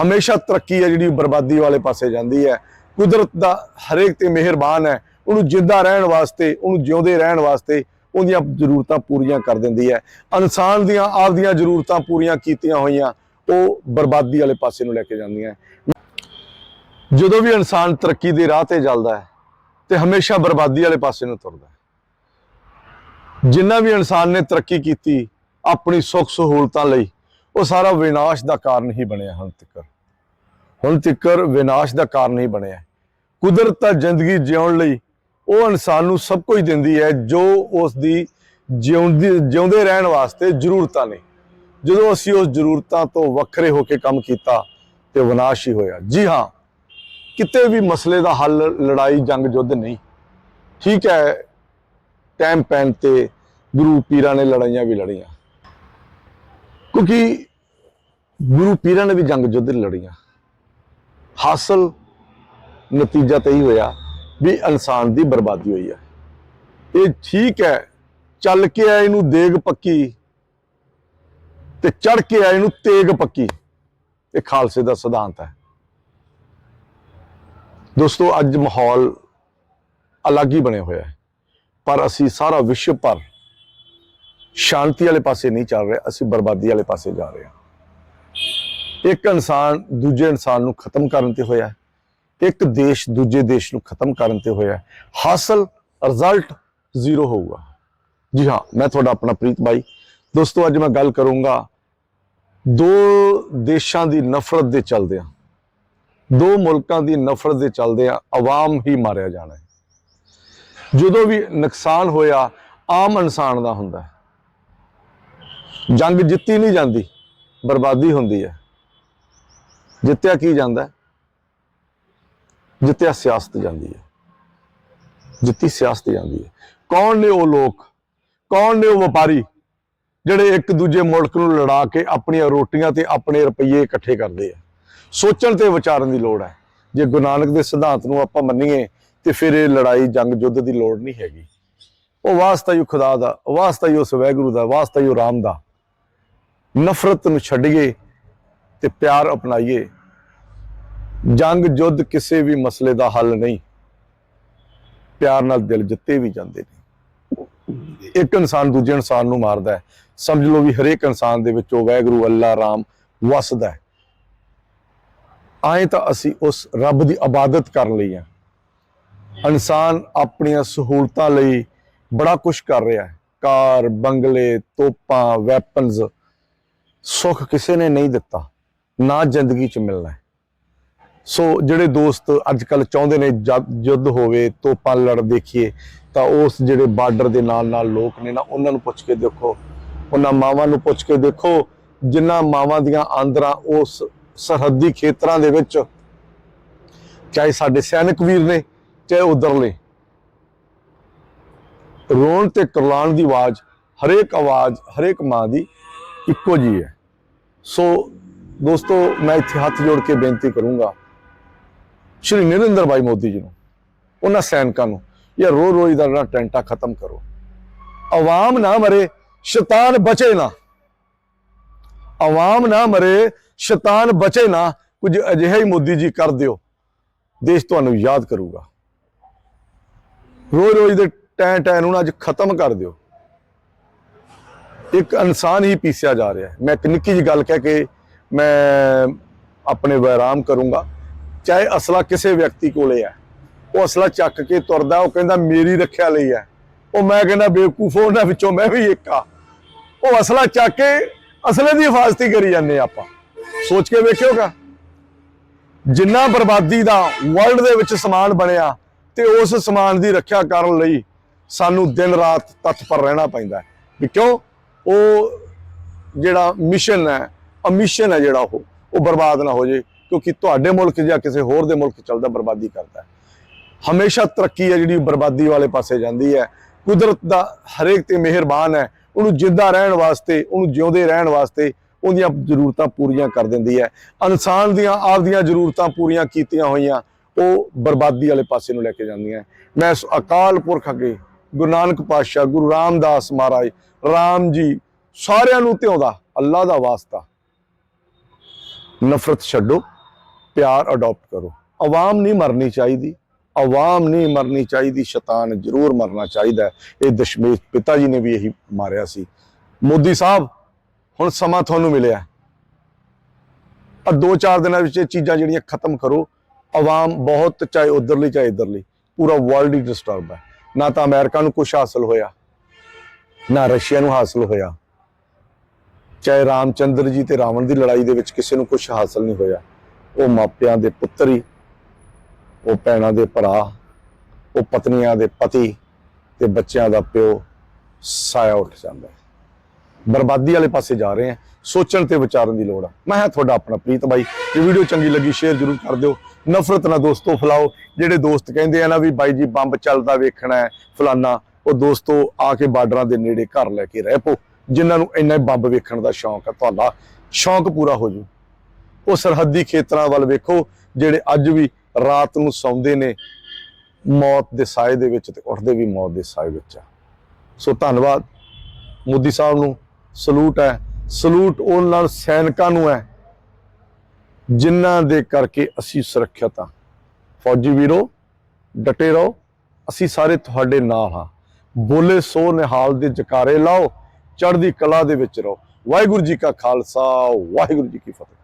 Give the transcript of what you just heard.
ਹਮੇਸ਼ਾ ਤਰੱਕੀ ਹੈ ਜਿਹੜੀ ਬਰਬਾਦੀ ਵਾਲੇ ਪਾਸੇ ਜਾਂਦੀ ਹੈ। ਕੁਦਰਤ ਦਾ ਹਰੇਕ ਤੇ ਮਿਹਰਬਾਨ ਹੈ। ਉਹਨੂੰ ਜਿੰਦਾ ਰਹਿਣ ਵਾਸਤੇ, ਉਹਨੂੰ ਜਿਉਂਦੇ ਰਹਿਣ ਵਾਸਤੇ ਉਹਦੀਆਂ ਜ਼ਰੂਰਤਾਂ ਪੂਰੀਆਂ ਕਰ ਦਿੰਦੀ ਹੈ। ਇਨਸਾਨ ਦੀਆਂ, ਆਪਦੀਆਂ ਜ਼ਰੂਰਤਾਂ ਪੂਰੀਆਂ ਕੀਤੀਆਂ ਹੋਈਆਂ, ਉਹ ਬਰਬਾਦੀ ਵਾਲੇ ਪਾਸੇ ਨੂੰ ਲੈ ਕੇ ਜਾਂਦੀਆਂ ਜਦੋਂ ਵੀ ਇਨਸਾਨ ਤਰੱਕੀ ਦੇ ਰਾਹ ਤੇ ਚੱਲਦਾ ਹੈ, ਤੇ ਹਮੇਸ਼ਾ ਬਰਬਾਦੀ ਵਾਲੇ ਪਾਸੇ ਨੂੰ ਤੁਰਦਾ ਹੈ। ਜਿੰਨਾ ਵੀ ਇਨਸਾਨ ਨੇ ਤਰੱਕੀ ਕੀਤੀ, ਆਪਣੀ ਸੁੱਖ ਸਹੂਲਤਾਂ ਲਈ ਉਹ ਸਾਰਾ ਵਿਨਾਸ਼ ਦਾ ਕਾਰਨ ਹੀ ਬਣਿਆ ਹੁਣ ਤੱਕ ਹੁਣ ਤੱਕ ਵਿਨਾਸ਼ ਦਾ ਕਾਰਨ ਹੀ ਬਣਿਆ। ਕੁਦਰਤ ਤਾਂ ਜ਼ਿੰਦਗੀ ਜਿਉਣ ਲਈ ਉਹ ਇਨਸਾਨ ਨੂੰ ਸਭ ਕੁਝ ਦਿੰਦੀ ਹੈ, ਜੋ ਉਸ ਦੀ ਜਿਉਂਦੀ, ਜਿਉਂਦੇ ਰਹਿਣ ਵਾਸਤੇ ਜ਼ਰੂਰਤਾਂ ਨੇ। ਜਦੋਂ ਅਸੀਂ ਉਸ ਜ਼ਰੂਰਤਾਂ ਤੋਂ ਵੱਖਰੇ ਹੋ ਕੇ ਕੰਮ ਕੀਤਾ ਤੇ ਵਿਨਾਸ਼ ਹੀ ਹੋਇਆ। ਜੀ ਹਾਂ, ਕਿਤੇ ਵੀ ਮਸਲੇ ਦਾ ਹੱਲ, ਲੜਾਈ, ਜੰਗ, ਯੁੱਧ ਨਹੀਂ। ਠੀਕ ਹੈ, ਟਾਈਮ ਪੈਣ ਤੇ ਗੁਰੂ ਪੀਰਾਂ ਨੇ ਲੜਾਈਆਂ ਵੀ ਲੜੀਆਂ। ਕਿਉਂਕਿ ਗੁਰੂ ਪੀਰਾਂ ਨੇ ਵੀ ਜੰਗ ਯੁੱਧ ਲੜੀਆਂ ਹਾਸਲ ਨਤੀਜਾ ਤਾਂ ਹੀ ਹੋਇਆ ਵੀ ਇਨਸਾਨ ਦੀ ਬਰਬਾਦੀ ਹੋਈ ਹੈ ਇਹ ਠੀਕ ਹੈ, ਚੱਲ ਕੇ ਆਏ ਨੂੰ ਦੇਗ ਪੱਕੀ ਤੇ ਚੜ ਕੇ ਆਏ ਨੂੰ ਤੇਗ ਪੱਕੀ। ਇਹ ਖਾਲਸੇ ਦਾ ਸਿਧਾਂਤ ਹੈ। ਦੋਸਤੋ, ਅੱਜ ਮਾਹੌਲ ਅਲੱਗ ਹੀ ਬਣਿਆ ਹੋਇਆ ਹੈ। ਪਰ ਅਸੀਂ ਸਾਰਾ ਵਿਸ਼ਵ ਭਰ ਸ਼ਾਂਤੀ ਵਾਲੇ ਪਾਸੇ ਨਹੀਂ ਚੱਲ ਰਹੇ, ਅਸੀਂ ਬਰਬਾਦੀ ਵਾਲੇ ਪਾਸੇ ਜਾ ਰਹੇ ਹਾਂ। ਇੱਕ ਇਨਸਾਨ ਦੂਜੇ ਇਨਸਾਨ ਨੂੰ ਖਤਮ ਕਰਨ ਤੇ ਹੋਇਆ ਹੈ, ਇੱਕ ਦੇਸ਼ ਦੂਜੇ ਦੇਸ਼ ਨੂੰ ਖਤਮ ਕਰਨ ਤੇ ਹੋਇਆ ਹੈ। ਹਾਸਲ ਰਿਜ਼ਲਟ ਜ਼ੀਰੋ ਹੋਊਗਾ। ਜੀ ਹਾਂ, ਮੈਂ ਤੁਹਾਡਾ ਆਪਣਾ ਪ੍ਰੀਤ ਬਾਈ। ਦੋਸਤੋ, ਅੱਜ ਮੈਂ ਗੱਲ ਕਰੂੰਗਾ ਦੋ ਦੇਸ਼ਾਂ ਦੀ ਨਫ਼ਰਤ ਦੇ ਚੱਲਦੇ ਦੋ ਮੁਲਕਾਂ ਦੀ ਨਫ਼ਰਤ ਦੇ ਚੱਲਦੇ ਆ ਆਵਾਮ ਹੀ ਮਾਰਿਆ ਜਾਣਾ ਹੈ। ਜਦੋਂ ਵੀ ਨੁਕਸਾਨ ਹੋਇਆ, ਆਮ ਇਨਸਾਨ ਦਾ ਹੁੰਦਾ ਹੈ। ਜੰਗ ਜਿੱਤੀ ਨਹੀਂ ਜਾਂਦੀ, ਬਰਬਾਦੀ ਹੁੰਦੀ ਹੈ। ਜਿੱਤਿਆ ਕੀ ਜਾਂਦਾ ਜਿੱਤਿਆ ਸਿਆਸਤ ਜਾਂਦੀ ਹੈ। ਜਿੱਤੀ ਸਿਆਸਤ ਜਾਂਦੀ ਹੈ। ਕੌਣ ਨੇ ਉਹ ਲੋਕ? ਕੌਣ ਨੇ ਉਹ ਵਪਾਰੀ ਜਿਹੜੇ ਇੱਕ ਦੂਜੇ ਮੁਲਕ ਨੂੰ ਲੜਾ ਕੇ ਆਪਣੀਆਂ ਰੋਟੀਆਂ ਤੇ ਆਪਣੇ ਰੁਪਈਏ ਇਕੱਠੇ ਕਰਦੇ ਆ? ਸੋਚਣ ਤੇ ਵਿਚਾਰਨ ਦੀ ਲੋੜ ਹੈ। ਜੇ ਗੁਰੂ ਨਾਨਕ ਦੇ ਸਿਧਾਂਤ ਨੂੰ ਆਪਾਂ ਮੰਨੀਏ ਤੇ ਫਿਰ ਇਹ ਲੜਾਈ, ਜੰਗ, ਯੁੱਧ ਦੀ ਲੋੜ ਨਹੀਂ ਹੈਗੀ। ਉਹ ਵਾਸਤਾ ਹੀ ਉਹ ਖੁਦਾ ਦਾ ਵਾਸਤਾ ਹੀ ਉਸ ਵੈਗੁਰੂ ਦਾ ਵਾਸਤਾ ਹੀ ਉਹ ਰਾਮ ਦਾ। ਨਫ਼ਰਤ ਨੂੰ ਛੱਡੀਏ ਤੇ ਪਿਆਰ ਅਪਣਾਈਏ। ਜੰਗ ਯੁੱਧ ਕਿਸੇ ਵੀ ਮਸਲੇ ਦਾ ਹੱਲ ਨਹੀਂ। ਪਿਆਰ ਨਾਲ ਦਿਲ ਜਿੱਤੇ ਵੀ ਜਾਂਦੇ ਨੇ। ਇੱਕ ਇਨਸਾਨ ਦੂਜੇ ਇਨਸਾਨ ਨੂੰ ਮਾਰਦਾ ਹੈ। ਸਮਝ ਲਓ ਵੀ ਹਰੇਕ ਇਨਸਾਨ ਦੇ ਵਿੱਚ ਉਹ ਵੈਗਰੂ ਅੱਲਾ ਰਾਮ ਵਸਦਾ ਹੈ। ਆਏ ਤਾਂ ਅਸੀਂ ਉਸ ਰੱਬ ਦੀ ਇਬਾਦਤ ਕਰਨ ਲਈ ਆ ਇਨਸਾਨ ਆਪਣੀਆਂ ਸਹੂਲਤਾਂ ਲਈ ਬੜਾ ਕੁਝ ਕਰ ਰਿਹਾ ਹੈ। ਕਾਰ, ਬੰਗਲੇ, ਤੋਪਾਂ ਵੈਪਨਸ ਸੁੱਖ ਕਿਸੇ ਨੇ ਨਹੀਂ ਦਿੱਤਾ, ਨਾ ਜ਼ਿੰਦਗੀ 'ਚ ਮਿਲਣਾ ਸੋ ਜਿਹੜੇ ਦੋਸਤ ਅੱਜ ਕੱਲ ਚਾਹੁੰਦੇ ਨੇ ਜਦ- ਹੋਵੇ, ਤੋਪਾਂ ਲੜ ਦੇਖੀਏ, ਤਾਂ ਉਸ ਜਿਹੜੇ ਬਾਰਡਰ ਦੇ ਨਾਲ ਨਾਲ ਲੋਕ ਨੇ ਨਾ, ਉਹਨਾਂ ਨੂੰ ਪੁੱਛ ਕੇ ਦੇਖੋ। ਉਹਨਾਂ ਮਾਵਾਂ ਨੂੰ ਪੁੱਛ ਕੇ ਦੇਖੋ, ਜਿਨ੍ਹਾਂ ਮਾਵਾਂ ਦੀਆਂ ਆਂਦਰਾਂ ਉਸ ਸਰਹੱਦੀ ਖੇਤਰਾਂ ਦੇ ਵਿੱਚ, ਚਾਹੇ ਸਾਡੇ ਸੈਨਿਕ ਵੀਰ ਨੇ, ਚਾਹੇ ਉਧਰਲੇ ਰੋਣ ਤੇ ਕਰਲਾਣ ਦੀ ਆਵਾਜ਼, ਹਰੇਕ ਆਵਾਜ਼, ਹਰੇਕ ਮਾਂ ਦੀ ਇੱਕੋ ਜੀ ਹੈ ਸੋ ਦੋਸਤੋ ਮੈਂ ਇੱਥੇ ਹੱਥ ਜੋੜ ਕੇ ਬੇਨਤੀ ਕਰੂੰਗਾ ਸ਼੍ਰੀ ਨਰਿੰਦਰ ਭਾਈ ਮੋਦੀ ਜੀ ਨੂੰ ਉਹਨਾਂ ਸੈਨਿਕਾਂ ਨੂੰ ਇਹ ਰੋ ਰੋਈ ਦਾ ਜਿਹੜਾ ਟੈਂਟਾ ਖਤਮ ਕਰੋ ਆਵਾਮ ਨਾ ਮਰੇ ਸ਼ੈਤਾਨ ਬਚੇ ਨਾ ਆਵਾਮ ਨਾ ਮਰੇ ਸ਼ੈਤਾਨ ਬਚੇ ਨਾ ਕੁਝ ਅਜਿਹਾ ਹੀ ਮੋਦੀ ਜੀ ਕਰ ਦਿਓ ਦੇਸ਼ ਤੁਹਾਨੂੰ ਯਾਦ ਕਰੂਗਾ ਰੋਈ ਰੋਈ ਦੇ ਟੈਂ ਟੈਂ ਨੂੰ ਨਾ ਅੱਜ ਖਤਮ ਕਰ ਦਿਓ ਇੱਕ ਇਨਸਾਨ ਹੀ ਪੀਸਿਆ ਜਾ ਰਿਹਾ ਹੈ। ਮੈਂ ਇੱਕ ਨਿੱਕੀ ਜਿਹੀ ਗੱਲ ਕਹਿ ਕੇ ਮੈਂ ਆਪਣੇ ਵੈਰਾਮ ਕਰੂੰਗਾ। ਚਾਹੇ ਅਸਲਾ ਕਿਸੇ ਵਿਅਕਤੀ ਕੋਲੇ ਹੈ, ਉਹ ਅਸਲਾ ਚੱਕ ਕੇ ਤੁਰਦਾ, ਉਹ ਕਹਿੰਦਾ, ਮੇਰੀ ਰੱਖਿਆ ਲਈ ਹੈ। ਉਹ ਮੈਂ ਕਹਿੰਦਾ, ਬੇਵਕੂਫ ਉਹਨਾਂ ਵਿੱਚੋਂ ਮੈਂ ਵੀ ਇੱਕ ਆ ਉਹ ਅਸਲਾ ਚੱਕ ਕੇ ਅਸਲੇ ਦੀ ਹਿਫਾਜ਼ਤੀ ਕਰੀ ਜਾਂਦੇ ਆਪਾਂ। ਸੋਚ ਕੇ ਵੇਖਿਓਗਾ। ਜਿੰਨਾ ਬਰਬਾਦੀ ਦਾ ਵਰਲਡ ਦੇ ਵਿੱਚ ਸਮਾਨ ਬਣਿਆ ਤੇ ਉਸ ਸਮਾਨ ਦੀ ਰੱਖਿਆ ਕਰਨ ਲਈ ਸਾਨੂੰ ਦਿਨ ਰਾਤ ਤਤਪਰ ਰਹਿਣਾ ਪੈਂਦਾ ਹੈ। ਕਿਉਂ? ਉਹ ਜਿਹੜਾ ਮਿਸ਼ਨ ਹੈ ਅਮਿਸ਼ਨ ਹੈ ਜਿਹੜਾ ਉਹ ਉਹ ਬਰਬਾਦ ਨਾ ਹੋ ਜੇ ਕਿਉਂਕਿ ਤੁਹਾਡੇ ਮੁਲਕ ਜਾਂ ਕਿਸੇ ਹੋਰ ਦੇ ਮੁਲਕ ਚੱਲਦਾ ਬਰਬਾਦੀ ਕਰਦਾ ਹਮੇਸ਼ਾ ਤਰੱਕੀ ਹੈ ਜਿਹੜੀ ਬਰਬਾਦੀ ਵਾਲੇ ਪਾਸੇ ਜਾਂਦੀ ਹੈ। ਕੁਦਰਤ ਦਾ ਹਰੇਕ ਤੇ ਮਿਹਰਬਾਨ ਹੈ, ਉਹਨੂੰ ਜਿੰਦਾ ਰਹਿਣ ਵਾਸਤੇ, ਉਹਨੂੰ ਜਿਉਂਦੇ ਰਹਿਣ ਵਾਸਤੇ ਉਹਦੀਆਂ ਜ਼ਰੂਰਤਾਂ ਪੂਰੀਆਂ ਕਰ ਦਿੰਦੀ ਹੈ। ਇਨਸਾਨ ਦੀਆਂ, ਆਪਦੀਆਂ ਜ਼ਰੂਰਤਾਂ ਪੂਰੀਆਂ ਕੀਤੀਆਂ ਹੋਈਆਂ, ਉਹ ਬਰਬਾਦੀ ਵਾਲੇ ਪਾਸੇ ਨੂੰ ਲੈ ਕੇ ਜਾਂਦੀਆਂ ਮੈਂ ਅਕਾਲ ਪੁਰਖ ਅੱਗੇ ਗੁਰੂ ਨਾਨਕ ਪਾਤਸ਼ਾਹ, ਗੁਰੂ ਰਾਮਦਾਸ ਮਹਾਰਾਜ, ਰਾਮ ਜੀ ਸਾਰਿਆਂ ਨੂੰ ਧਿਆਉਂਦਾ ਅੱਲਾ ਦਾ ਵਾਸਤਾ। ਨਫ਼ਰਤ ਛੱਡੋ, ਪਿਆਰ ਅਡਾਪਟ ਕਰੋ। ਆਵਾਮ ਨਹੀਂ ਮਰਨੀ ਚਾਹੀਦੀ। ਆਵਾਮ ਨਹੀਂ ਮਰਨੀ ਚਾਹੀਦੀ, ਸ਼ੈਤਾਨ ਜ਼ਰੂਰ ਮਰਨਾ ਚਾਹੀਦਾ। ਇਹ ਦਸ਼ਮੇਸ਼ ਪਿਤਾ ਜੀ ਨੇ ਵੀ ਇਹੀ ਮਾਰਿਆ ਸੀ। ਮੋਦੀ ਸਾਹਿਬ, ਹੁਣ ਸਮਾਂ ਤੁਹਾਨੂੰ ਮਿਲਿਆ। ਆ ਦੋ ਚਾਰ ਦਿਨਾਂ ਵਿੱਚ ਇਹ ਚੀਜ਼ਾਂ ਜਿਹੜੀਆਂ ਖਤਮ ਕਰੋ। ਆਵਾਮ ਬਹੁਤ ਚਾਹੇ ਉਧਰਲੀ ਚਾਹੇ ਇਧਰਲੀ, ਪੂਰਾ ਵਰਲਡ ਹੀ ਡਿਸਟਰਬ ਹੈ। ਨਾ ਤਾਂ ਅਮਰੀਕਾ ਨੂੰ ਕੁਝ ਹਾਸਲ ਹੋਇਆ, ਨਾ ਰਸ਼ੀਆ ਨੂੰ ਹਾਸਲ ਹੋਇਆ। ਚਾਹੇ ਰਾਮਚੰਦਰ ਜੀ ਤੇ ਰਾਵਣ ਦੀ ਲੜਾਈ ਦੇ ਵਿੱਚ ਕਿਸੇ ਨੂੰ ਕੁਝ ਹਾਸਲ ਨਹੀਂ ਹੋਇਆ। ਉਹ ਮਾਪਿਆਂ ਦੇ ਪੁੱਤਰ ਹੀ, ਉਹ ਭੈਣਾਂ ਦੇ ਭਰਾ, ਉਹ ਪਤਨੀਆਂ ਦੇ ਪਤੀ ਤੇ ਬੱਚਿਆਂ ਦਾ ਪਿਓ ਸਾਇਆ ਉੱਠ ਜਾਂਦਾ ਹੈ। ਬਰਬਾਦੀ ਵਾਲੇ ਪਾਸੇ ਜਾ ਰਹੇ ਆ, ਸੋਚਣ ਤੇ ਵਿਚਾਰਨ ਦੀ ਲੋੜ ਆ। ਮੈਂ ਹਾਂ ਤੁਹਾਡਾ ਆਪਣਾ ਪ੍ਰੀਤ ਬਾਈ, ਜੇ ਵੀਡੀਓ ਚੰਗੀ ਲੱਗੀ ਸ਼ੇਅਰ ਜ਼ਰੂਰ ਕਰ ਦਿਓ। ਨਫ਼ਰਤ ਨਾ ਦੋਸਤੋ ਫੈਲਾਓ। ਜਿਹੜੇ ਦੋਸਤ ਕਹਿੰਦੇ ਆ ਨਾ ਵੀ ਬਾਈ ਜੀ ਬੰਬ ਚੱਲਦਾ ਵੇਖਣਾ ਹੈ, ਫਲਾਨਾ, ਉਹ ਦੋਸਤੋ ਆ ਕੇ ਬਾਰਡਰਾਂ ਦੇ ਨੇੜੇ ਘਰ ਲੈ ਕੇ ਰਹਿ ਪੋ। ਜਿਨ੍ਹਾਂ ਨੂੰ ਇੰਨਾ ਹੀ ਬੰਬ ਵੇਖਣ ਦਾ ਸ਼ੌਂਕ ਆ, ਤੁਹਾਡਾ ਸ਼ੌਂਕ ਪੂਰਾ ਹੋ ਜੂ। ਉਹ ਸਰਹੱਦੀ ਖੇਤਰਾਂ ਵੱਲ ਵੇਖੋ, ਜਿਹੜੇ ਅੱਜ ਵੀ ਰਾਤ ਨੂੰ ਸੌਂਦੇ ਨੇ, ਮੌਤ ਦੇ ਸਾਏ ਦੇ ਵਿੱਚ ਤੇ ਉੱਠਦੇ ਵੀ ਮੌਤ ਦੇ ਸਾਏ ਵਿੱਚ ਆ। ਸੋ ਧੰਨਵਾਦ। ਮੋਦੀ ਸਾਹਿਬ ਨੂੰ ਸਲੂਟ ਹੈ। ਸਲੂਟ ਉਹਨਾਂ ਸੈਨਿਕਾਂ ਨੂੰ ਹੈ, ਜਿਨ੍ਹਾਂ ਦੇ ਕਰਕੇ ਅਸੀਂ ਸੁਰੱਖਿਅਤ ਹਾਂ। ਫੌਜੀ ਵੀਰੋ, ਡਟੇ ਰਹੋ। ਅਸੀਂ ਸਾਰੇ ਤੁਹਾਡੇ ਨਾਲ ਹਾਂ। ਬੋਲੇ ਸੋ ਨਿਹਾਲ ਦੇ ਜਕਾਰੇ ਲਾਓ, ਚੜ੍ਹਦੀ ਕਲਾ ਦੇ ਵਿੱਚ ਰਹੋ। ਵਾਹਿਗੁਰੂ ਜੀ ਕਾ ਖਾਲਸਾ, ਵਾਹਿਗੁਰੂ ਜੀ ਕੀ ਫਤਿਹ।